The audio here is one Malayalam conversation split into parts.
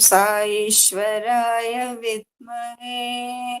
साईश्वराय विद्महे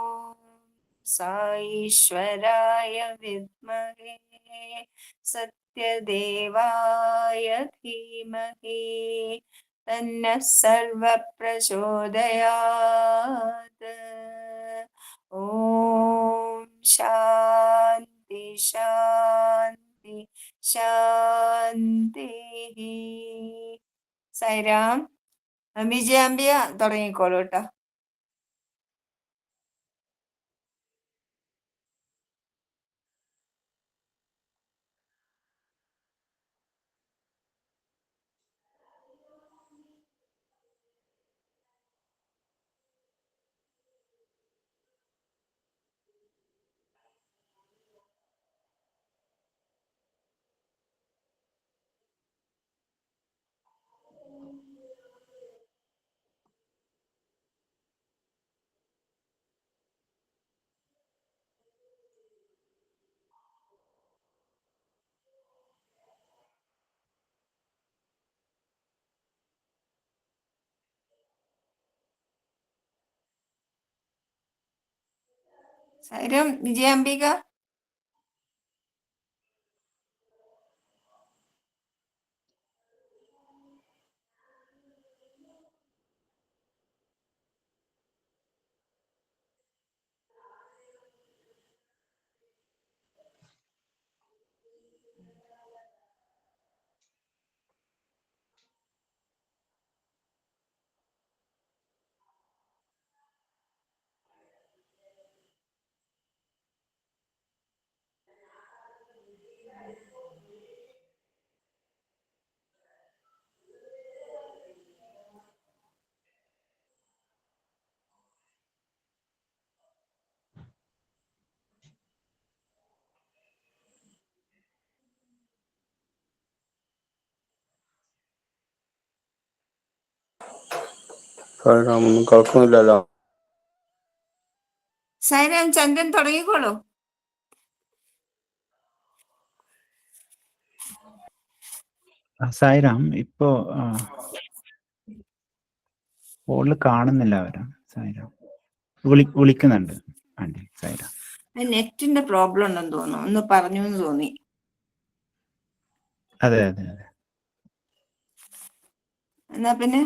സായീശ്വരായ വിദ്മഹേ സത്യദേവായ ധീമഹേ തന്ന സർവപ്രചോദയാത് ഓം ശാന്തി ശാന്തി ശാന്തി സൈറാം വിജയാമ്പിയ തുടങ്ങിക്കോളൂ കേട്ടോ. സൈരം വിജയാംബിക ഒന്നും കുഴപ്പമൊന്നുമില്ലല്ലോ സൈരം ചന്ദ്രൻ തുടങ്ങിക്കോളൂ. സായിരാം സായിറാം ഇപ്പോ ഫോണിൽ കാണുന്നില്ല അവരാ സായിരാം വിളി വിളിക്കുന്നുണ്ട്. ആന്റി സായിരാം നെറ്റിന്റെ പ്രോബ്ലം ഉണ്ടെന്ന് തോന്നുന്നു. ഒന്ന് പറഞ്ഞു എന്ന് തോന്നി. അതെ അതെ അതെ. എന്നാ പിന്നെ?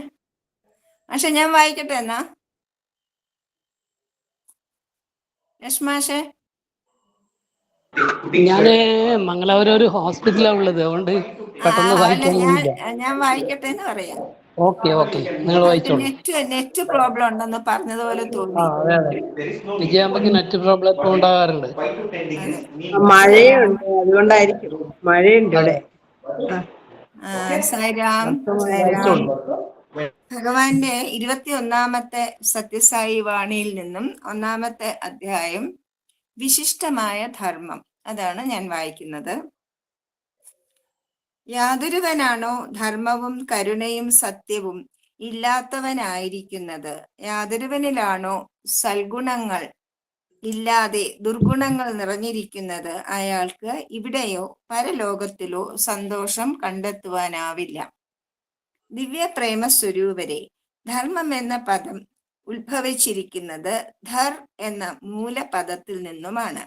പക്ഷെ ഞാൻ വായിക്കട്ടെ എന്നാ? യശ്മാഷേ ഞാൻ മംഗലാപുരം ഒരു ഹോസ്പിറ്റലാണ് ഉള്ളത്. അതുകൊണ്ട് പെട്ടെന്ന് വായിക്കാൻ ഞാൻ ഞാൻ വായിക്കട്ടെ എന്ന് പറയാം. Okay okay. നിങ്ങൾ വായിച്ചോളൂ. നെറ്റ് നെറ്റ് പ്രോബ്ലം ഉണ്ടെന്ന് പറഞ്ഞതുപോലെ തോന്നി. അതെ അതെ. വിജയാമ്പക്ക് നെറ്റ് പ്രോബ്ലം എപ്പോഴും ഉണ്ടാകാറുണ്ട്. മഴയുണ്ട്. അതുകൊണ്ടായിരിക്കും. മഴയുണ്ട് അവിടെ സായിരാം സായിരാം ഭഗവാന്റെ ഇരുപത്തി ഒന്നാമത്തെ സത്യസായി വാണിയിൽ നിന്നും ഒന്നാമത്തെ അധ്യായം വിശിഷ്ടമായ ധർമ്മം. അതാണ് ഞാൻ വായിക്കുന്നത്. യാതൊരുവനാണോ ധർമ്മവും കരുണയും സത്യവും ഇല്ലാത്തവനായിരിക്കുന്നത്? യാതൊരുവനിലാണോ സൽഗുണങ്ങൾ ഇല്ലാതെ ദുർഗുണങ്ങൾ നിറഞ്ഞിരിക്കുന്നത്? അയാൾക്ക് ഇവിടെയോ പരലോകത്തിലോ സന്തോഷം കണ്ടെത്തുവാനാവില്ല. ദിവ്യ പ്രേമ സ്വരൂപരെ ധർമ്മം എന്ന പദം ഉത്ഭവിച്ചിരിക്കുന്നത് ധർ എന്ന മൂലപദത്തിൽ നിന്നുമാണ്.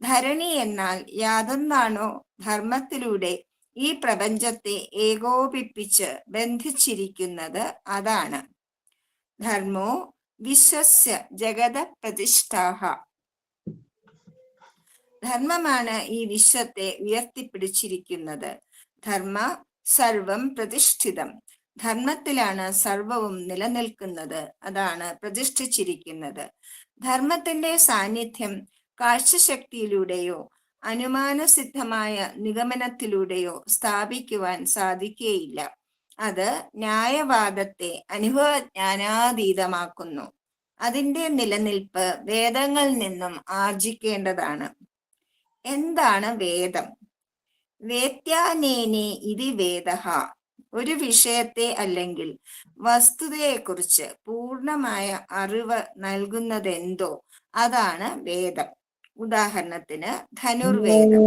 ധരണി എന്നാൽ യാതൊന്നാണോ ധർമ്മത്തിലൂടെ ഈ പ്രപഞ്ചത്തെ ഏകോപിപ്പിച്ച് ബന്ധിച്ചിരിക്കുന്നത് അതാണ്. ധർമ്മോ വിശ്വസ്യ ജഗത പ്രതിഷ്ഠാഹ. ധർമ്മമാണ് ഈ വിശ്വത്തെ ഉയർത്തിപ്പിടിച്ചിരിക്കുന്നത്. ധർമ്മ സർവം പ്രതിഷ്ഠിതം. ധർമ്മത്തിലാണ് സർവവും നിലനിൽക്കുന്നത്. അതാണ് പ്രതിഷ്ഠിച്ചിരിക്കുന്നത്. ധർമ്മത്തിന്റെ സാന്നിധ്യം കാഴ്ചശക്തിയിലൂടെയോ അനുമാനസിദ്ധമായ നിഗമനത്തിലൂടെയോ സ്ഥാപിക്കുവാൻ സാധിക്കുകയില്ല അത് ന്യായവാദത്തെ അനുഭവജ്ഞാനാതീതമാക്കുന്നു. അതിന്റെ നിലനിൽപ്പ് വേദങ്ങളിൽ നിന്നും ആർജിക്കേണ്ടതാണ്. എന്താണ് വേദം? വേത്യാനേനെ ഇതി വേദ ഒരു വിഷയത്തെ അല്ലെങ്കിൽ വസ്തുതയെക്കുറിച്ച് പൂർണമായ അറിവ് നൽകുന്നതെന്തോ അതാണ് വേദം. ഉദാഹരണത്തിന് ധനുർവേദം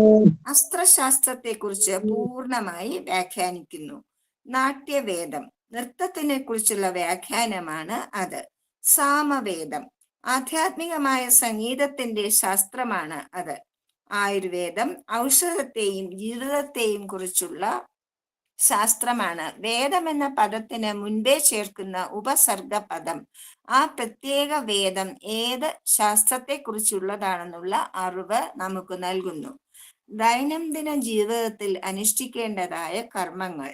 അസ്ത്രശാസ്ത്രത്തെക്കുറിച്ച് പൂർണമായി വ്യാഖ്യാനിക്കുന്നു. നാട്യവേദം നൃത്തത്തിനെ കുറിച്ചുള്ള വ്യാഖ്യാനമാണ് അത്. സാമവേദം ആധ്യാത്മികമായ സംഗീതത്തിന്റെ ശാസ്ത്രമാണ് അത്. ആയുർവേദം ഔഷധത്തെയും ജീവിതത്തെയും കുറിച്ചുള്ള ശാസ്ത്രമാണ്. വേദം എന്ന പദത്തിന് മുൻപേ ചേർക്കുന്ന ഉപസർഗ പദം ആ പ്രത്യേക വേദം ഏത് ശാസ്ത്രത്തെ കുറിച്ചുള്ളതാണെന്നുള്ള അറിവ് നമുക്ക് നൽകുന്നു. ദൈനംദിന ജീവിതത്തിൽ അനുഷ്ഠിക്കേണ്ടതായ കർമ്മങ്ങൾ.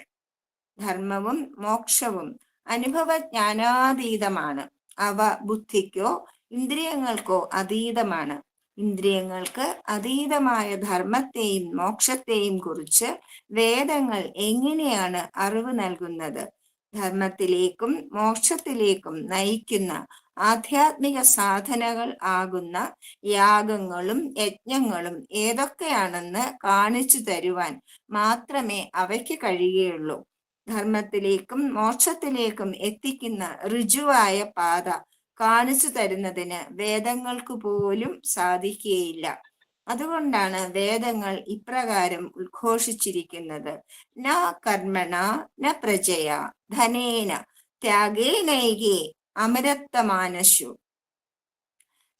ധർമ്മവും മോക്ഷവും അനുഭവജ്ഞാനാതീതമാണ്. അവ ബുദ്ധിക്കോ ഇന്ദ്രിയങ്ങൾക്കോ അതീതമാണ്. ഇന്ദ്രിയങ്ങൾക്ക് അതീതമായ ധർമ്മത്തെയും മോക്ഷത്തെയും കുറിച്ച് വേദങ്ങൾ എങ്ങനെയാണ് അറിവ് നൽകുന്നത്? ധർമ്മത്തിലേക്കും മോക്ഷത്തിലേക്കും നയിക്കുന്ന ആധ്യാത്മിക സാധനകൾ ആകുന്ന യാഗങ്ങളും യജ്ഞങ്ങളും ഏതൊക്കെയാണെന്ന് കാണിച്ചു തരുവാൻ മാത്രമേ അവയ്ക്ക് കഴിയുകയുള്ളൂ. ധർമ്മത്തിലേക്കും മോക്ഷത്തിലേക്കും എത്തിക്കുന്ന ഋജുവായ പാത കാണിച്ചു തരുന്നതിന് വേദങ്ങൾക്ക് പോലും സാധിക്കുകയില്ല. അതുകൊണ്ടാണ് വേദങ്ങൾ ഇപ്രകാരം ഉദ്ഘോഷിച്ചിരിക്കുന്നത്. ന കർമ്മണ ന പ്രജയ ധനേന ത്യാഗേനൈകേ അമരത്വമാനശു.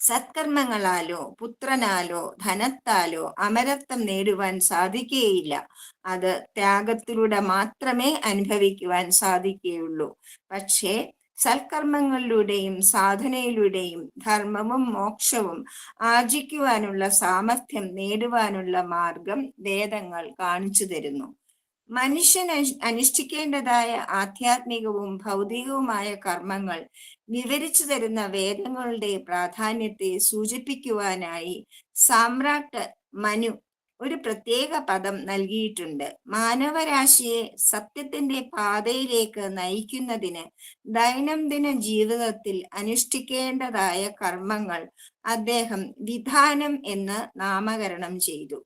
സത്കർമ്മങ്ങളാലോ പുത്രനാലോ ധനത്താലോ അമരത്വം നേടുവാൻ സാധിക്കുകയില്ല. അത് ത്യാഗത്തിലൂടെ മാത്രമേ അനുഭവിക്കുവാൻ സാധിക്കുകയുള്ളൂ. പക്ഷേ സൽക്കർമ്മങ്ങളിലൂടെയും സാധനയിലൂടെയും ധർമ്മവും മോക്ഷവും ആർജിക്കുവാനുള്ള സാമർഥ്യം നേടുവാനുള്ള മാർഗം വേദങ്ങൾ കാണിച്ചു തരുന്നു. മനുഷ്യൻ അനുഷ്ഠിക്കേണ്ടതായ ആധ്യാത്മികവും ഭൗതികവുമായ കർമ്മങ്ങൾ വിവരിച്ചു തരുന്ന വേദങ്ങളുടെ പ്രാധാന്യത്തെ സൂചിപ്പിക്കുവാനായി സാമ്രാട്ട് മനു ഒരു പ്രത്യേക പദം നൽകിയിട്ടുണ്ട്. മാനവരാശിയെ സത്യത്തിന്റെ പാതയിലേക്ക് നയിക്കുന്നതിന് ദൈനംദിന ജീവിതത്തിൽ അനുഷ്ഠിക്കേണ്ടതായ കർമ്മങ്ങൾ അദ്ദേഹം വിധാനം എന്ന് നാമകരണം ചെയ്തു.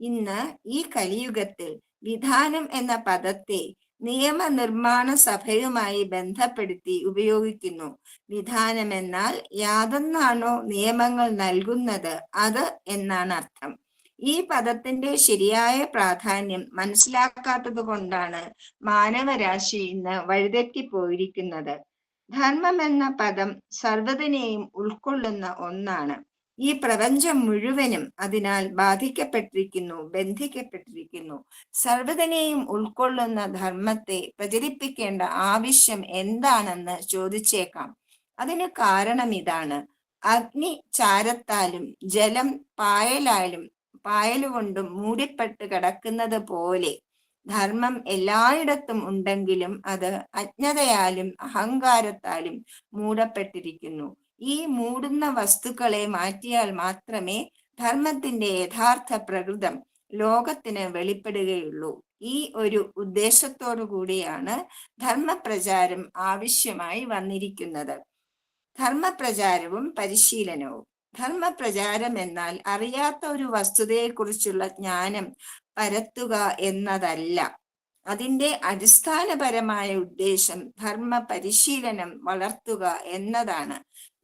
ഇന്ന് ഈ കലിയുഗത്തിൽ വിധാനം എന്ന പദത്തെ നിയമനിർമ്മാണ സഭയുമായി ബന്ധപ്പെടുത്തി ഉപയോഗിക്കുന്നു. വിധാനം എന്നാൽ യാതൊന്നാണോ നിയമങ്ങൾ നൽകുന്നത് അത് എന്നാണ് അർത്ഥം. ഈ പദത്തിന്റെ ശരിയായ പ്രാധാന്യം മനസ്സിലാക്കാത്തത് കൊണ്ടാണ് മാനവരാശി ഇന്ന് വഴിതെറ്റി പോയിരിക്കുന്നത് ധർമ്മം എന്ന പദം സർവതിനെയും ഉൾക്കൊള്ളുന്ന ഒന്നാണ്. ഈ പ്രപഞ്ചം മുഴുവനും അതിനാൽ ബാധിക്കപ്പെട്ടിരിക്കുന്നു ബന്ധിക്കപ്പെട്ടിരിക്കുന്നു. സർവതിനെയും ഉൾക്കൊള്ളുന്ന ധർമ്മത്തെ പ്രചരിപ്പിക്കേണ്ട ആവശ്യം എന്താണെന്ന് ചോദിച്ചേക്കാം. അതിന് കാരണം ഇതാണ്. അഗ്നി ചാരത്താലും ജലം പായലാലും പായലുകൊണ്ടും മൂടിപ്പെട്ട് കിടക്കുന്നത് പോലെ ധർമ്മം എല്ലായിടത്തും ഉണ്ടെങ്കിലും അത് അജ്ഞതയാലും അഹങ്കാരത്താലും മൂടപ്പെട്ടിരിക്കുന്നു. ഈ മൂടുന്ന വസ്തുക്കളെ മാറ്റിയാൽ മാത്രമേ ധർമ്മത്തിന്റെ യഥാർത്ഥ പ്രകൃതം ലോകത്തിന് വെളിപ്പെടുകയുള്ളൂ. ഈ ഒരു ഉദ്ദേശത്തോടു കൂടിയാണ് ധർമ്മപ്രചാരം ആവശ്യമായി വന്നിരിക്കുന്നത്. ധർമ്മപ്രചാരവും പരിശീലനവും. ധർമ്മപ്രചാരം എന്നാൽ അറിയാത്ത ഒരു വസ്തുതയെക്കുറിച്ചുള്ള ജ്ഞാനം പരത്തുക എന്നതല്ല. അതിന്റെ അടിസ്ഥാനപരമായ ഉദ്ദേശം ധർമ്മ പരിശീലനം വളർത്തുക എന്നതാണ്.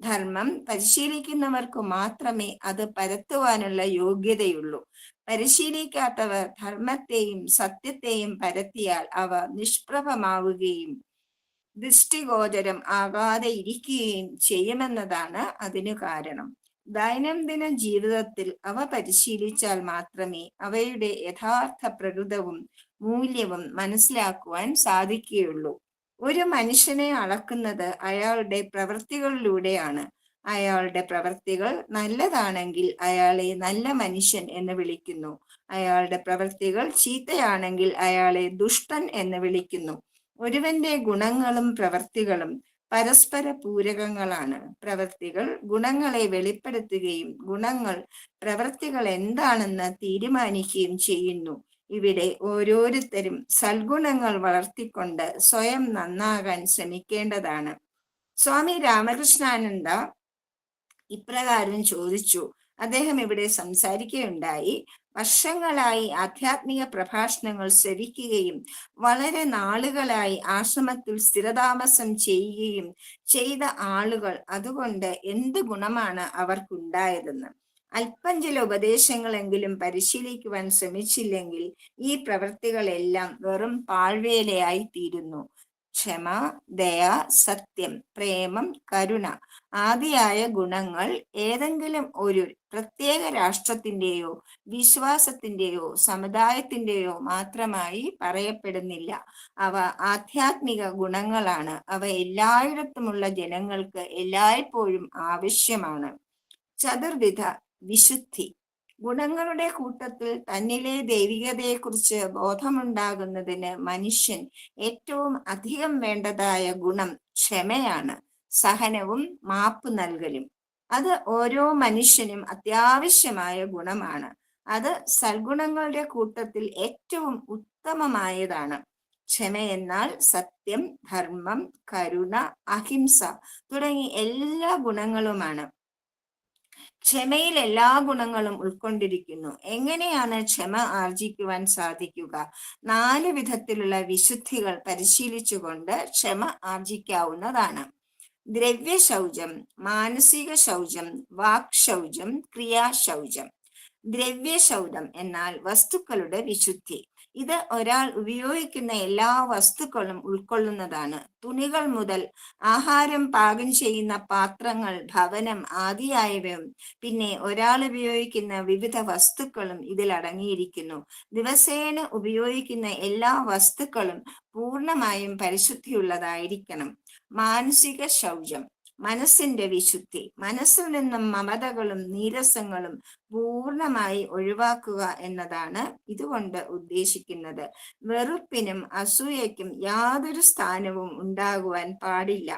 ധർമ്മം പരിശീലിക്കുന്നവർക്ക് മാത്രമേ അത് പരത്തുവാനുള്ള യോഗ്യതയുള്ളൂ. പരിശീലിക്കാത്തവർ ധർമ്മത്തെയും സത്യത്തെയും പരത്തിയാൽ അവ നിഷ്പ്രഭമാവുകയും ദൃഷ്ടിഗോചരം ആകാതെ ഇരിക്കുകയും ചെയ്യുമെന്നതാണ് അതിനു കാരണം. ദൈനംദിന ജീവിതത്തിൽ അവ പരിശീലിച്ചാൽ മാത്രമേ അവയുടെ യഥാർത്ഥ പ്രകൃതവും മൂല്യവും മനസ്സിലാക്കുവാൻ സാധിക്കുകയുള്ളൂ. ഒരു മനുഷ്യനെ അളക്കുന്നത് അയാളുടെ പ്രവൃത്തികളിലൂടെയാണ് അയാളുടെ പ്രവൃത്തികൾ നല്ലതാണെങ്കിൽ അയാളെ നല്ല മനുഷ്യൻ എന്ന് വിളിക്കുന്നു. അയാളുടെ പ്രവൃത്തികൾ ചീത്തയാണെങ്കിൽ അയാളെ ദുഷ്ടൻ എന്ന് വിളിക്കുന്നു. ഒരുവന്റെ ഗുണങ്ങളും പ്രവൃത്തികളും പരസ്പര പൂരകങ്ങളാണ് പ്രവൃത്തികൾ ഗുണങ്ങളെ വെളിപ്പെടുത്തുകയും ഗുണങ്ങൾ പ്രവൃത്തികൾ എന്താണെന്ന് തീരുമാനിക്കുകയും ചെയ്യുന്നു. ഇവിടെ ഓരോരുത്തരും സൽഗുണങ്ങൾ വളർത്തിക്കൊണ്ട് സ്വയം നന്നാകാൻ ശ്രമിക്കേണ്ടതാണ്. സ്വാമി രാമകൃഷ്ണാനന്ദ ഇപ്രകാരം ചോദിച്ചു. അദ്ദേഹം ഇവിടെ സംസാരിക്കുകയുണ്ടായി. വർഷങ്ങളായി ആധ്യാത്മിക പ്രഭാഷണങ്ങൾ ശ്രവിക്കുകയും വളരെ നാളുകളായി ആശ്രമത്തിൽ സ്ഥിരതാമസം ചെയ്യുകയും ചെയ്ത ആളുകൾ അതുകൊണ്ട് എന്ത് ഗുണമാണ് അവർക്കുണ്ടായതെന്ന്. അല്പം ചില ഉപദേശങ്ങളെങ്കിലും പരിശീലിക്കുവാൻ ശ്രമിച്ചില്ലെങ്കിൽ ഈ പ്രവൃത്തികളെല്ലാം വെറും പാഴ്വേലയായി തീരുന്നു. ക്ഷമ ദയ സത്യം പ്രേമം കരുണ ആദിയായ ഗുണങ്ങൾ ഏതെങ്കിലും ഒരു പ്രത്യേക രാഷ്ട്രത്തിന്റെയോ വിശ്വാസത്തിന്റെയോ സമുദായത്തിന്റെയോ മാത്രമായി പറയപ്പെടുന്നില്ല. അവ ആധ്യാത്മിക ഗുണങ്ങളാണ്. അവ എല്ലായിടത്തുമുള്ള ജനങ്ങൾക്ക് എല്ലായ്പ്പോഴും ആവശ്യമാണ്. ചതുർവിധ വിശുദ്ധി. ഗുണങ്ങളുടെ കൂട്ടത്തിൽ തന്നിലെ ദൈവികതയെക്കുറിച്ച് ബോധമുണ്ടാകുന്നതിന് മനുഷ്യൻ ഏറ്റവും അധികം വേണ്ടതായ ഗുണം ക്ഷമയാണ്. സഹനവും മാപ്പ് നൽകലും. അത് ഓരോ മനുഷ്യനും അത്യാവശ്യമായ ഗുണമാണ്. അത് സൽഗുണങ്ങളുടെ കൂട്ടത്തിൽ ഏറ്റവും ഉത്തമമായതാണ്. ക്ഷമയെന്നാൽ സത്യം ധർമ്മം കരുണ അഹിംസ തുടങ്ങി എല്ലാ ഗുണങ്ങളുമാണ്. ക്ഷമയിൽ എല്ലാ ഗുണങ്ങളും ഉൾക്കൊണ്ടിരിക്കുന്നു. എങ്ങനെയാണ് ക്ഷമ ആർജിക്കുവാൻ സാധിക്കുക? നാല് വിധത്തിലുള്ള വിശുദ്ധികൾ പരിശീലിച്ചുകൊണ്ട് ക്ഷമ ആർജിക്കാവുന്നതാണ്. ദ്രവ്യ ശൗചം മാനസിക ശൗചം വാക് ശൗചം ക്രിയാശൗചം. ദ്രവ്യ ശൗചം എന്നാൽ വസ്തുക്കളുടെ വിശുദ്ധി. ഇത് ഒരാൾ ഉപയോഗിക്കുന്ന എല്ലാ വസ്തുക്കളും ഉൾക്കൊള്ളുന്നതാണ്. തുണികൾ മുതൽ ആഹാരം പാകം ചെയ്യുന്ന പാത്രങ്ങൾ ഭവനം ആദിയായവയും പിന്നെ ഒരാൾ ഉപയോഗിക്കുന്ന വിവിധ വസ്തുക്കളും ഇതിൽ അടങ്ങിയിരിക്കുന്നു. ദിവസേന ഉപയോഗിക്കുന്ന എല്ലാ വസ്തുക്കളും പൂർണമായും പരിശുദ്ധിയുള്ളതായിരിക്കണം. മാനസിക ശൗചം. മനസ്സിന്റെ വിശുദ്ധി മനസ്സിൽ നിന്നും മമതകളും നീരസങ്ങളും പൂർണമായി ഒഴിവാക്കുക എന്നതാണ് ഇതുകൊണ്ട് ഉദ്ദേശിക്കുന്നത്. വെറുപ്പിനും അസൂയയ്ക്കും യാതൊരു സ്ഥാനവും ഉണ്ടാകുവാൻ പാടില്ല.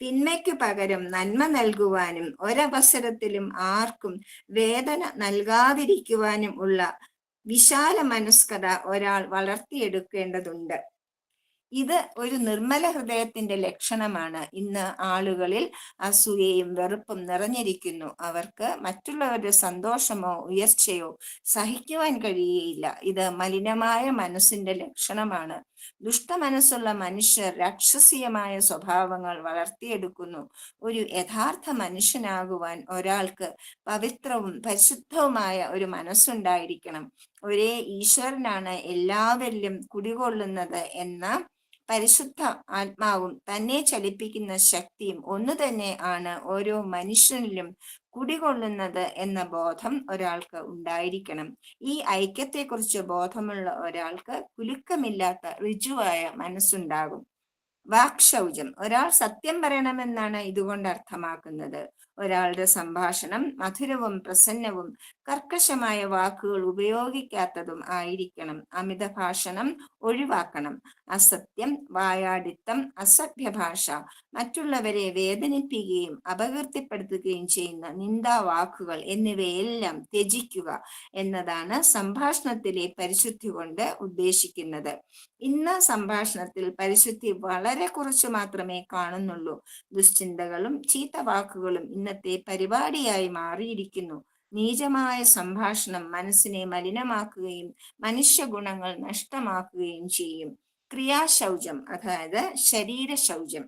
തിന്മയ്ക്ക് പകരം നന്മ നൽകുവാനും ഒരവസരത്തിലും ആർക്കും വേദന നൽകാതിരിക്കുവാനും ഉള്ള വിശാല മനസ്കത ഒരാൾ വളർത്തിയെടുക്കേണ്ടതുണ്ട്. ഇത് ഒരു നിർമ്മല ഹൃദയത്തിന്റെ ലക്ഷണമാണ്. ഇന്ന് ആളുകളിൽ അസൂയയും വെറുപ്പും നിറഞ്ഞിരിക്കുന്നു. അവർക്ക് മറ്റുള്ളവരുടെ സന്തോഷമോ ഉയർച്ചയോ സഹിക്കുവാൻ കഴിയുകയില്ല. ഇത് മലിനമായ മനസ്സിന്റെ ലക്ഷണമാണ്. ദുഷ്ടമനസ്സുള്ള മനുഷ്യർ രാക്ഷസീയമായ സ്വഭാവങ്ങൾ വളർത്തിയെടുക്കുന്നു. ഒരു യഥാർത്ഥ മനുഷ്യനാകുവാൻ ഒരാൾക്ക് പവിത്രവും പരിശുദ്ധവുമായ ഒരു മനസ്സുണ്ടായിരിക്കണം. ഒരേ ഈശ്വരനാണ് എല്ലാവരിലും കുടികൊള്ളുന്നത് എന്ന പരിശുദ്ധ ആത്മാവും തന്നെ ചലിപ്പിക്കുന്ന ശക്തിയും ഒന്നു തന്നെ ആണ് ഓരോ മനുഷ്യനിലും കുടികൊള്ളുന്നത് എന്ന ബോധം ഒരാൾക്ക് ഉണ്ടായിരിക്കണം. ഈ ഐക്യത്തെക്കുറിച്ച് ബോധമുള്ള ഒരാൾക്ക് കുലുക്കമില്ലാത്ത ഋജുവായ മനസ്സുണ്ടാകും. വാക്ശൗചം. ഒരാൾ സത്യം പറയണമെന്നാണ് ഇതുകൊണ്ട് അർത്ഥമാക്കുന്നത്. ഒരാളുടെ സംഭാഷണം മധുരവും പ്രസന്നവും കർക്കശമായ വാക്കുകൾ ഉപയോഗിക്കാത്തതും ആയിരിക്കണം. അമിത ഭാഷണം ഒഴിവാക്കണം. അസത്യം വായാടിത്തം അസഭ്യ ഭാഷ മറ്റുള്ളവരെ വേദനിപ്പിക്കുകയും അപകീർത്തിപ്പെടുത്തുകയും ചെയ്യുന്ന നിന്ദാ വാക്കുകൾ എന്നിവയെല്ലാം ത്യജിക്കുക എന്നതാണ് സംഭാഷണത്തിലെ പരിശുദ്ധി കൊണ്ട് ഉദ്ദേശിക്കുന്നത്. ഇന്ന് സംഭാഷണത്തിൽ പരിശുദ്ധി വളരെ കുറച്ചു മാത്രമേ കാണുന്നുള്ളൂ. ദുശ്ചിന്തകളും ചീത്ത വാക്കുകളും ഇന്നത്തെ പരിപാടിയായി മാറിയിരിക്കുന്നു. നീചമായ സംഭാഷണം മനസ്സിനെ മലിനമാക്കുകയും മനുഷ്യഗുണങ്ങൾ നഷ്ടമാക്കുകയും ചെയ്യും. ക്രിയാശൗചം അതായത് ശരീര ശൗചം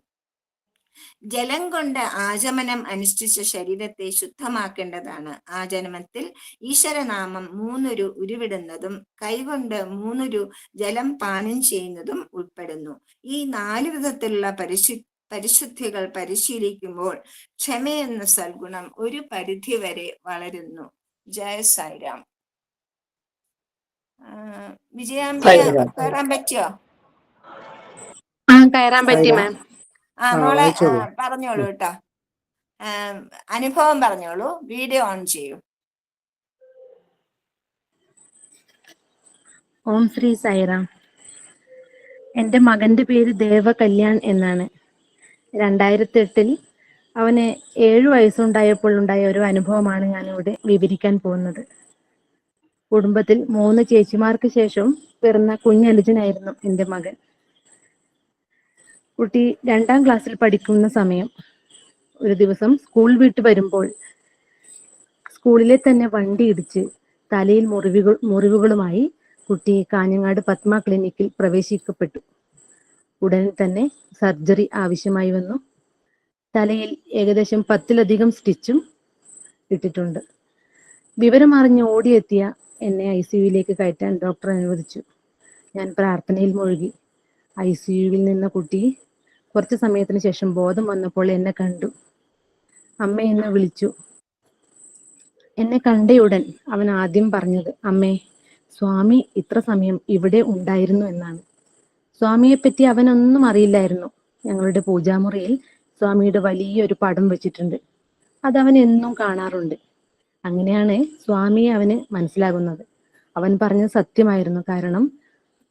ജലം കൊണ്ട് ആചമനം അനുഷ്ഠിച്ച ശരീരത്തെ ശുദ്ധമാക്കേണ്ടതാണ്. ആചമനത്തിൽ ഈശ്വരനാമം മൂന്നൊരു ഉരുവിടുന്നതും കൈകൊണ്ട് മൂന്നൊരു ജലം പാനം ചെയ്യുന്നതും ഉൾപ്പെടുന്നു. ഈ നാല് വിധത്തിലുള്ള പരിശു പരിശുദ്ധികൾ പരിശീലിക്കുമ്പോൾ ക്ഷമയെന്ന സൽഗുണം ഒരു പരിധി വരെ വളരുന്നു. ജയ സായിരാം. ആ, വിജയാംബിക കയറാൻ പറ്റിയോ? ആ കയറാൻ പറ്റി മാം. ആ മോളെ പറഞ്ഞോളൂ കേട്ടോ. അനുഭവം പറഞ്ഞോളൂ. വീഡിയോ ഓൺ ചെയ്യൂ. ഓം ശ്രീ സായിറാം എന്റെ മകന്റെ പേര് ദേവ കല്യാൺ എന്നാണ്. രണ്ടായിരത്തി എട്ടിൽ അവന് ഏഴു വയസ്സുണ്ടായപ്പോൾ ഉണ്ടായ ഒരു അനുഭവമാണ് ഞാനിവിടെ വിവരിക്കാൻ പോകുന്നത്. കുടുംബത്തിൽ മൂന്ന് ചേച്ചിമാർക്ക് ശേഷം പിറന്ന കുഞ്ഞനുജനായിരുന്നു എന്റെ മകൻ. കുട്ടി രണ്ടാം ക്ലാസ്സിൽ പഠിക്കുന്ന സമയം ഒരു ദിവസം സ്കൂൾ വിട്ട് വരുമ്പോൾ സ്കൂളിലെ തന്നെ വണ്ടി ഇടിച്ച് തലയിൽ മുറിവുകൾ മുറിവുകളുമായി കുട്ടി കാഞ്ഞങ്ങാട് പത്മ ക്ലിനിക്കിൽ പ്രവേശിക്കപ്പെട്ടു. ഉടൻ തന്നെ സർജറി ആവശ്യമായി വന്നു. തലയിൽ ഏകദേശം പത്തിലധികം സ്റ്റിച്ചും ഇട്ടിട്ടുണ്ട്. വിവരമറിഞ്ഞ് ഓടിയെത്തിയ എന്നെ ഐ സി കയറ്റാൻ ഡോക്ടർ അനുവദിച്ചു. ഞാൻ പ്രാർത്ഥനയിൽ മുഴുകി. ഐ സി യുവിൽ നിന്ന കുട്ടി കുറച്ച് സമയത്തിന് ശേഷം ബോധം വന്നപ്പോൾ എന്നെ കണ്ടു. അമ്മ എന്നെ വിളിച്ചു. എന്നെ കണ്ടയുടൻ അവൻ ആദ്യം പറഞ്ഞത് അമ്മേ സ്വാമി ഇത്ര സമയം ഇവിടെ ഉണ്ടായിരുന്നു എന്നാണ്. സ്വാമിയെ പറ്റി അവനൊന്നും അറിയില്ലായിരുന്നു ഞങ്ങളുടെ പൂജാമുറിയിൽ സ്വാമിയുടെ വലിയൊരു പടം വെച്ചിട്ടുണ്ട്. അതവൻ എന്നും കാണാറുണ്ട്. അങ്ങനെയാണ് സ്വാമിയെ അവന് മനസ്സിലാകുന്നത്. അവൻ പറഞ്ഞത് സത്യമായിരുന്നു. കാരണം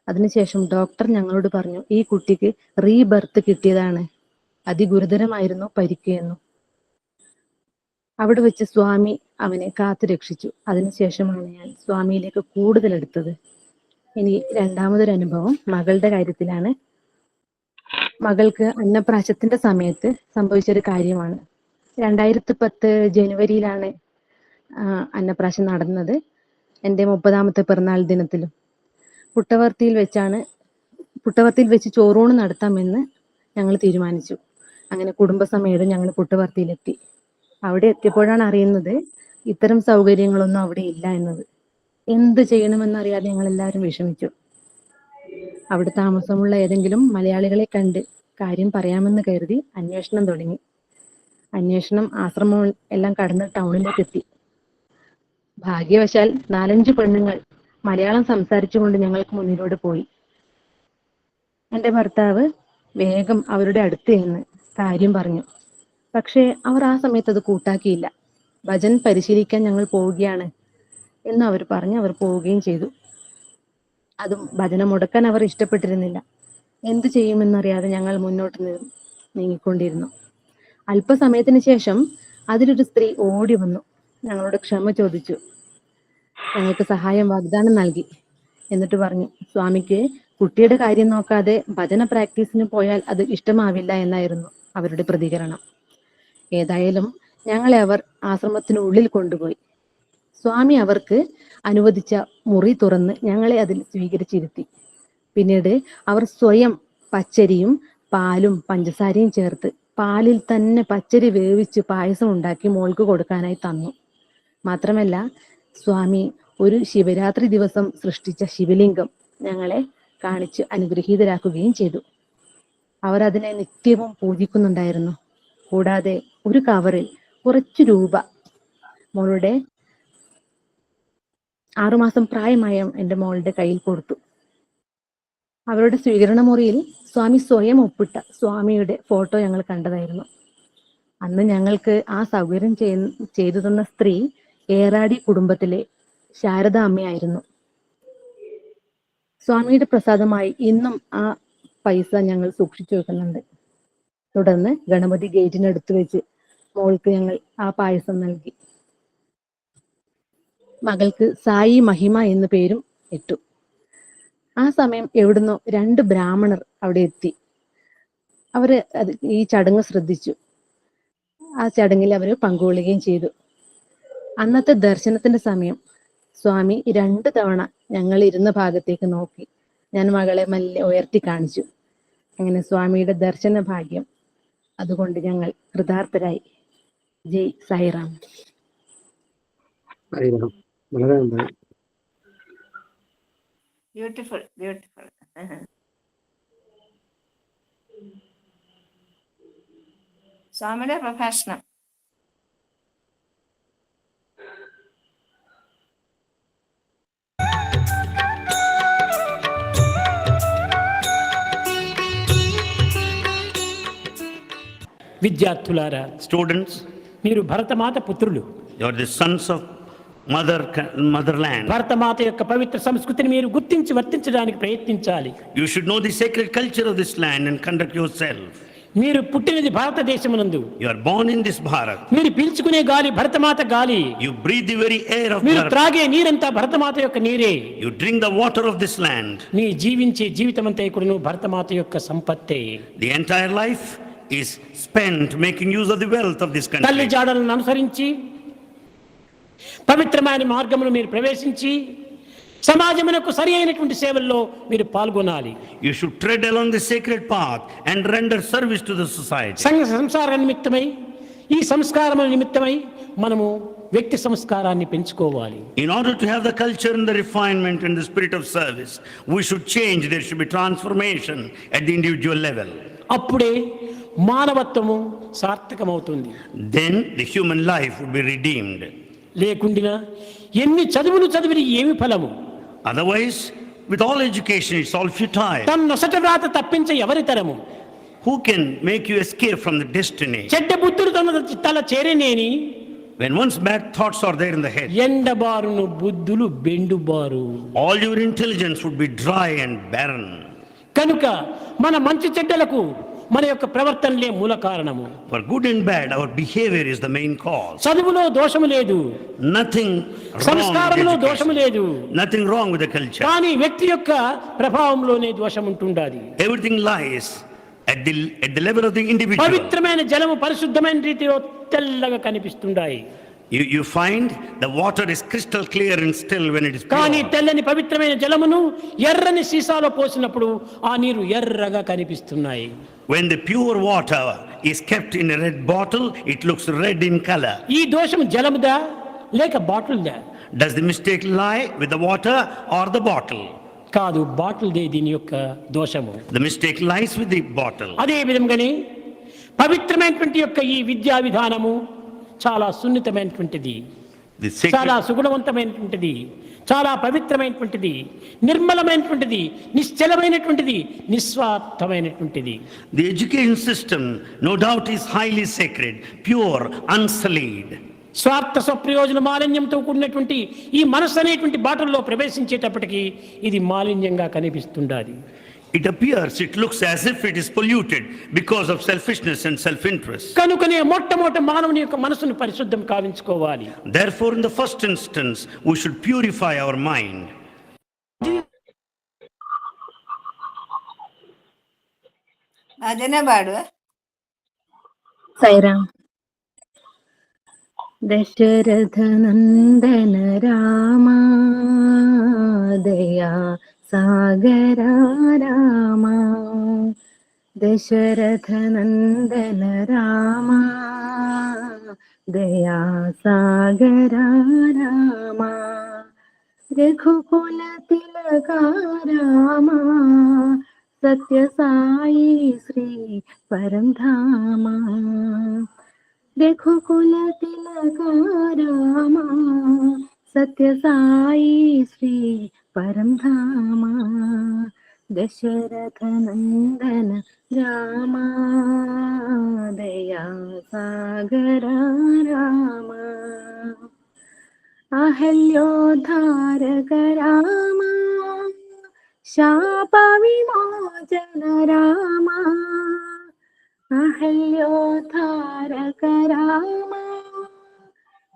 അതിനുശേഷം ഡോക്ടർ ഞങ്ങളോട് പറഞ്ഞു ഈ കുട്ടിക്ക് റീബർത്ത് കിട്ടിയതാണ്. അതിഗുരുതരമായിരുന്നു പരിക്ക് എന്നു അവിടെ വെച്ച് സ്വാമി അവനെ കാത്തു രക്ഷിച്ചു അതിനുശേഷമാണ് ഞാൻ സ്വാമിയിലേക്ക് കൂടുതൽ എടുത്തത് ഇനി രണ്ടാമതൊരു അനുഭവം മകളുടെ കാര്യത്തിലാണ്. മകൾക്ക് അന്നപ്രാശത്തിന്റെ സമയത്ത് സംഭവിച്ചൊരു കാര്യമാണ്. രണ്ടായിരത്തി പത്ത് ജനുവരിയിലാണ് അന്നപ്രാശം നടന്നത്. എന്റെ മുപ്പതാമത്തെ പിറന്നാൾ ദിനത്തിലും. പുട്ടവർത്തിയിൽ വെച്ചാണ് പുട്ടവർത്തിയിൽ വെച്ച് ചോറൂണ് നടത്താമെന്ന് ഞങ്ങൾ തീരുമാനിച്ചു. അങ്ങനെ കുടുംബസമേതം ഞങ്ങൾ പുട്ടവർത്തിയിലെത്തി. അവിടെ എത്തിയപ്പോഴാണ് അറിയുന്നത് ഇത്തരം സൗകര്യങ്ങളൊന്നും അവിടെ ഇല്ല എന്നത്. എന്ത് ചെയ്യണമെന്നറിയാതെ ഞങ്ങൾ എല്ലാവരും വിഷമിച്ചു. അവിടെ താമസമുള്ള ഏതെങ്കിലും മലയാളികളെ കണ്ട് കാര്യം പറയാമെന്ന് കരുതി അന്വേഷണം തുടങ്ങി. അന്വേഷണം ആശ്രമം എല്ലാം കടന്ന് ടൗണിലേക്ക് എത്തി ഭാഗ്യവശാൽ നാലഞ്ച് പെണ്ണുങ്ങൾ മലയാളം സംസാരിച്ചുകൊണ്ട് ഞങ്ങൾക്ക് മുന്നിലൂടെ പോയി. എന്റെ ഭർത്താവ് വേഗം അവരുടെ അടുത്ത് നിന്ന് കാര്യം പറഞ്ഞു. പക്ഷേ അവർ ആ സമയത്ത് അത് കൂട്ടാക്കിയില്ല. ഭജൻ പരിശീലിക്കാൻ ഞങ്ങൾ പോവുകയാണ്. എന്ന് അവർ പറഞ്ഞ് അവർ പോവുകയും ചെയ്തു. അതും ഭജന മുടക്കാൻ അവർ ഇഷ്ടപ്പെട്ടിരുന്നില്ല. എന്തു ചെയ്യുമെന്നറിയാതെ ഞങ്ങൾ മുന്നോട്ട് നീങ്ങിക്കൊണ്ടിരുന്നു. അല്പസമയത്തിന് ശേഷം അതിലൊരു സ്ത്രീ ഓടി വന്നു. ഞങ്ങളോട് ക്ഷമ ചോദിച്ചു. ഞങ്ങൾക്ക് സഹായം വാഗ്ദാനം നൽകി എന്നിട്ട് പറഞ്ഞു സ്വാമിക്ക് കുട്ടിയുടെ കാര്യം നോക്കാതെ ഭജന പ്രാക്ടീസിന് പോയാൽ അത് ഇഷ്ടമാവില്ല എന്നായിരുന്നു അവരുടെ പ്രതികരണം. ഏതായാലും ഞങ്ങളെ അവർ ആശ്രമത്തിനുള്ളിൽ കൊണ്ടുപോയി. സ്വാമി അവർക്ക് അനുവദിച്ച മുറി തുറന്ന് ഞങ്ങളെ അതിൽ സ്വീകരിച്ചിരുത്തി. പിന്നീട് അവർ സ്വയം പച്ചരിയും പാലും പഞ്ചസാരയും ചേർത്ത് പാലിൽ തന്നെ പച്ചരി വേവിച്ച് പായസം ഉണ്ടാക്കി മോൾക്ക് കൊടുക്കാനായി തന്നു. മാത്രമല്ല സ്വാമി ഒരു ശിവരാത്രി ദിവസം സൃഷ്ടിച്ച ശിവലിംഗം ഞങ്ങളെ കാണിച്ച് അനുഗ്രഹീതരാക്കുകയും ചെയ്തു. അവർ അതിനെ നിത്യവും പൂജിക്കുന്നുണ്ടായിരുന്നു. കൂടാതെ ഒരു കവറിൽ കുറച്ചു രൂപ മോളുടെ ആറുമാസം പ്രായമായ എന്റെ മോളുടെ കയ്യിൽ കൊടുത്തു. അവരുടെ സ്വീകരണ മുറിയിൽ സ്വാമി സ്വയം ഒപ്പിട്ട സ്വാമിയുടെ ഫോട്ടോ ഞങ്ങൾ കണ്ടതായിരുന്നു. അന്ന് ഞങ്ങൾക്ക് ആ സൗകര്യം ചെയ്- ചെയ്തു തന്ന സ്ത്രീ ഏറാടി കുടുംബത്തിലെ ശാരദ അമ്മയായിരുന്നു. സ്വാമിയുടെ പ്രസാദമായി ഇന്നും ആ പൈസ ഞങ്ങൾ സൂക്ഷിച്ചു വെക്കുന്നുണ്ട്. തുടർന്ന് ഗണപതി ഗേറ്റിനടുത്ത് വെച്ച് മോൾക്ക് ഞങ്ങൾ ആ പായസം നൽകി. മകൾക്ക് സായി മഹിമ എന്ന പേരും ഇട്ടു. ആ സമയം എവിടുന്നോ രണ്ട് ബ്രാഹ്മണർ അവിടെ എത്തി. അവർ അത് ഈ ചടങ്ങ് ശ്രദ്ധിച്ചു. ആ ചടങ്ങിൽ അവർ പങ്കുകൊള്ളുകയും ചെയ്തു. അന്നത്തെ ദർശനത്തിന്റെ സമയം സ്വാമി രണ്ട് തവണ ഞങ്ങൾ ഇരുന്ന ഭാഗത്തേക്ക് നോക്കി. ഞാൻ മകളെ മല്ലെ ഉയർത്തി കാണിച്ചു. അങ്ങനെ സ്വാമിയുടെ ദർശന ഭാഗ്യം അതുകൊണ്ട് ഞങ്ങൾ കൃതാർത്ഥരായി. ജയ് സായിറാം. అలాగే ఉంది బ్యూటిఫుల్ బ్యూటిఫుల్ ప్రొఫెషనల్ విద్యార్థులారా స్టూడెంట్స్ మీరు భరతమాత పుత్రులు your the sons of mother mother land Bharata Mata యొక్క పవిత్ర సంస్కృతిని మీరు గుర్తించి వర్తించడానికి ప్రయత్నించాలి. You should know the secret culture of this land and conduct yourself మీరు పుట్టినది భారతదేశమునందు. You are born in this Bharat మీరు పీల్చుకునే గాలి భరతమాత గాలి. You breathe the very air of మీరు త్రాగే నీరంతా భరతమాత యొక్క నీరే. You drink the water of this land మీ జీవించే జీవితమంతా అంతా భరతమాత యొక్క సంపత్తే. The entire life is spent making use of the wealth of this country తల్లి జాడలను అనుసరించి పవిత్రమైన మార్గమును మీరు ప్రవేశించి సమాజమునకు సరి అయినటువంటి సేవల్లో మీరు పాల్గొనాలి. You should tread along the secret path and render service to the society సంఘ సంసార నిమిత్తమై ఈ సంస్కారముల నిమిత్తమై మనము వ్యక్తి సంస్కారాన్ని పెంచుకోవాలి. In order to have the culture in the refinement and the spirit of service we should change there should be transformation at the individual level అప్పుడే మానవత్వము సార్థకమవుతుంది. Then the human life would be redeemed లేకుండినా ఎన్ని చదువులు చదివిన ఏమి ఫలము? Otherwise with all education it's all futile తన నొసట వ్రాత తప్పించే ఎవరి తరము? Who can make you escape from the destiny చెడ్డ బుద్ధుడు తన తల చేరేనేని when once bad thoughts are there in the head ఎండబారును బుద్ధులు బెండుబారు. All your intelligence would be dry and barren కనుక మన మంచి చెడ్డలకు మన యొక్క ప్రవర్తనలే మూల కారణము. For good and bad our behaviour is the main cause చదువులో దోషము లేదు. నథింగ్ సంస్కారంలో దోషము లేదు. Nothing wrong with the culture కానీ వ్యక్తి యొక్క ప్రభావంలోనే దోషం ఉంటుండాలి everything lies at the at the level of the individual. పవిత్రమైన జలము పరిశుద్ధమైన రీతిలో తెల్లగా కనిపిస్తుండాయి. You you find the water is crystal clear and still when it is కానీ తెల్లని పవిత్రమైన జలమును ఎర్రని సీసాలో పోసినప్పుడు ఆ నీరు ఎర్రగా కనిపిస్తున్నాయి. When the pure water is kept in red bottle it looks red in colour ఈ దోషం జలముదా లేక bottle బాటిల్దా? Does the mistake lie with the water or the bottle కాదు బాటిల్ దే దీని యొక్క దోషము. The mistake lies with the bottle అదే విధంగానే పవిత్రమైనటువంటి యొక్క ఈ విద్యా విధానము చాలా సున్నితమైనటువంటిది. చాలా సుగుణవంతమైనటువంటిది. చాలా పవిత్రమైనటువంటిది. నిర్మలమైనటువంటిది. నిశ్చలమైనటువంటిది. నిస్వార్థమైనటువంటిది. The education system, no doubt, is highly sacred, pure, unsullied. స్వార్థ స్వప్రయోజన మాలిన్యంతో కూడినటువంటి ఈ మనస్సు అనేటువంటి బాటల్లో ప్రవేశించేటప్పటికి ఇది మాలిన్యంగా కనిపిస్తుండాలి It appears, it looks as if it is polluted because of selfishness and self-interest. కనుకనే మొట్టమొదటి మానవుని యొక్క మనసును పరిశుద్ధం కావించుకోవాలి Therefore, in the first instance, we should purify our mind. భజన పాడు సైరామ్ దశరథ నందన రామా దయా സാഗരാരാമ ദശരഥനന്ദന രാമ ദയാ ദയാസാഗരാരാമ രഘുകുല തിലകാരാമ സത്യസായി ശ്രീ പരംധാമ രഘുകുല തിലകാരാമ സത്യസായി ശ്രീ പരംധാമ ദശരഥനന്ദന രാമ ദയാസാഗര രാമ അഹല്യോദ്ധാരക രാമ ശാപവിമോചന രാമ അഹല്യോദ്ധാരക രാമ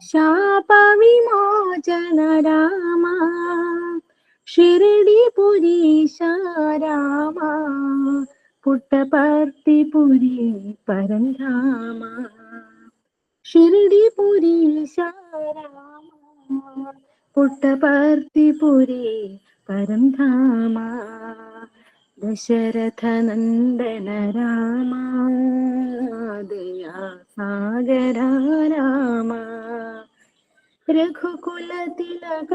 ശാപവിമോചന രാമ ഷിരടിപുരീശ രാമ പുട്ടപർത്തിപുരി പരന്താമ ഷിരടിപുരീശ രാമ പുട്ടപർത്തിപുരി പരന്താമ ദശരഥനന്ദന രാമാദയാ സാഗര രാമാ. രഘുകുലതിലകാരാമ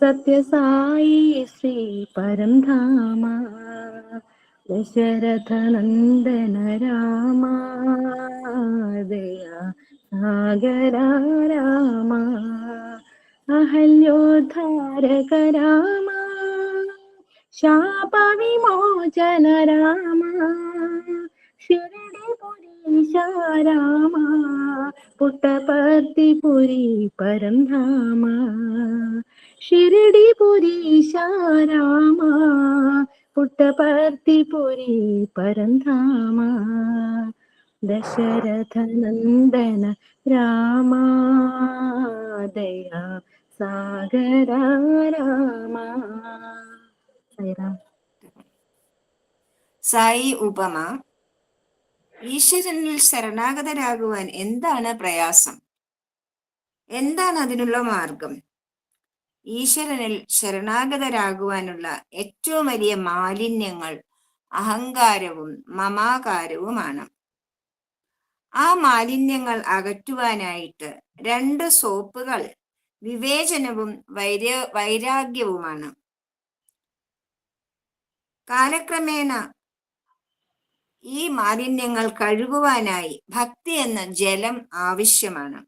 സത്യസായി ശ്രീ പരംധാമ ദശരഥനന്ദന രാമ ദയാ സാഗര രാമ ശാപവിമോചന രാമ ശിരടി പുരീശ രാമ പുട്ടപർത്തിപുരി പരംധാമ ഷിരടിപുരീശ രാമ പുട്ടപർത്തിപുരി പരംധാമ ദശരഥനന്ദന ദയാ സാഗര രാമ. സായി ഉപമ. ഈശ്വരനിൽ ശരണാഗതരാകുവാൻ എന്താണ് പ്രയാസം? എന്താണ് അതിനുള്ള മാർഗം? ഈശ്വരനിൽ ശരണാഗതരാകുവാനുള്ള ഏറ്റവും വലിയ മാലിന്യങ്ങൾ അഹങ്കാരവും മമാകാരവുമാണ്. ആ മാലിന്യങ്ങൾ അകറ്റുവാനായിട്ട് രണ്ട് സോപ്പുകൾ വിവേചനവും വൈര വൈരാഗ്യവുമാണ്. കാലക്രമേണ ഈ മാലിന്യങ്ങൾ കഴുകുവാനായി ഭക്തി എന്ന ജലം ആവശ്യമാണ്.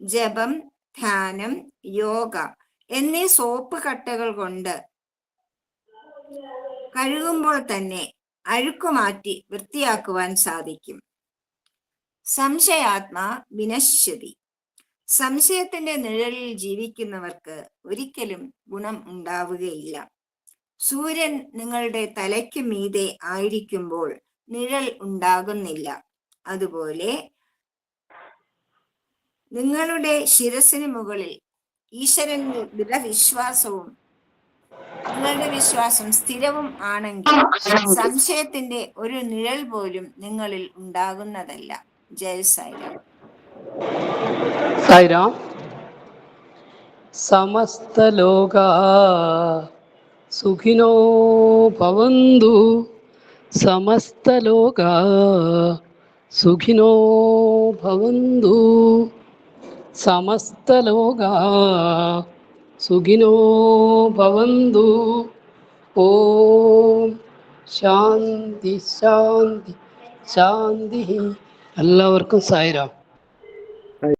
ജപം ധ്യാനം യോഗ എന്നീ സോപ്പ് കട്ടകൾ കൊണ്ട് കഴുകുമ്പോൾ തന്നെ അഴുക്കു മാറ്റി വൃത്തിയാക്കുവാൻ സാധിക്കും. സംശയാത്മാ വിനശ്യതി. സംശയത്തിന്റെ നിഴലിൽ ജീവിക്കുന്നവർക്ക് ഒരിക്കലും ഗുണം ഉണ്ടാവുകയില്ല. സൂര്യൻ നിങ്ങളുടെ തലയ്ക്ക് മീതെ ആയിരിക്കുമ്പോൾ നിഴൽ ഉണ്ടാകുന്നില്ല. അതുപോലെ നിങ്ങളുടെ ശിരസിന് മുകളിൽ ഈശ്വരനിൽ ദൃഢവിശ്വാസവും നിങ്ങളുടെ വിശ്വാസം സ്ഥിരവും ആണെങ്കിൽ സംശയത്തിന്റെ ഒരു നിഴൽ പോലും നിങ്ങളിൽ ഉണ്ടാകുന്നതല്ല. ജയ സായിരാം. സായിരാം സമസ്തലോകാ సుఖినో పవందు సమస్తలోకా సుఖినో భవందు సమస్తలోగా సుఖినో భవందు. ఓం శాంతి శాంతి శాంతి. ఎల్లవరకం సాయిరా